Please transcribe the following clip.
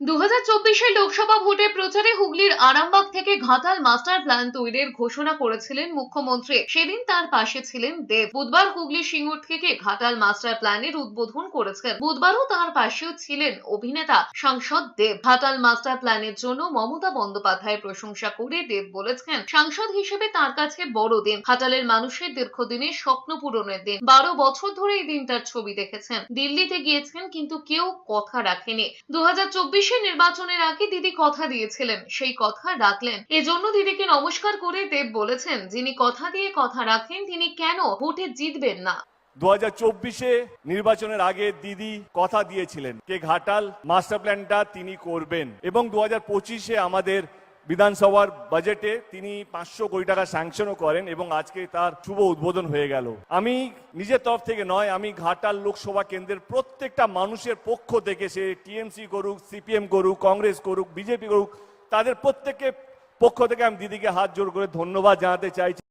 দু হাজার লোকসভা প্রচারে হুগলির আরামবাগ থেকে মাস্টার প্ল্যান তৈরির ঘোষণা করেছিলেন মুখ্যমন্ত্রী। সেদিন তার পাশে ছিলেন দেব। বুধবার হুগলি সিঙ্গুর থেকে মাস্টার প্ল্যানের উদ্বোধন করেছেন। বুধবারও তার পাশেও ছিলেন অভিনেতা, সাংসদ দেব। মাস্টার প্ল্যানের জন্য মমতা বন্দ্যোপাধ্যায়ের প্রশংসা করে দেব বলেছেন, সাংসদ হিসেবে তার কাছে বড় দিন। ঘাটালের মানুষের দীর্ঘদিনের স্বপ্ন পূরণের দিন। বারো বছর ধরে এই দিনটার ছবি দেখেছেন। দিল্লিতে গিয়েছেন কিন্তু কেউ কথা রাখেনি। দু হাজার চব্বিশের নির্বাচনের আগে দিদি কথা দিয়েছিলেন। সেই কথা রাখলেন। এজন্য দিদিকে নমস্কার করে দেব বলেছেন, যিনি কথা দিয়ে কথা রাখেন, তিনি কেন ভোটে জিতবেন না? দু হাজার চব্বিশে নির্বাচনের আগে দিদি কথা দিয়েছিলেন, কে ঘাটাল মাস্টার প্ল্যানটা তিনি করবেন। এবং দু হাজার পঁচিশে আমাদের বিধানসভার বাজেটে তিনি পাঁচশো কোটি টাকা স্যাংশনও করেন এবং আজকে তার শুভ উদ্বোধন হয়ে গেল। আমি নিজের তরফ থেকে নয়, আমি ঘাটাল লোকসভা কেন্দ্রের প্রত্যেকটা মানুষের পক্ষ থেকে সে টিএমসি করুক, সিপিএম করুক, কংগ্রেস করুক, বিজেপি করুক, তাদের প্রত্যেকের পক্ষ থেকে আমি দিদিকে হাত জোর করে ধন্যবাদ জানাতে চাইছি।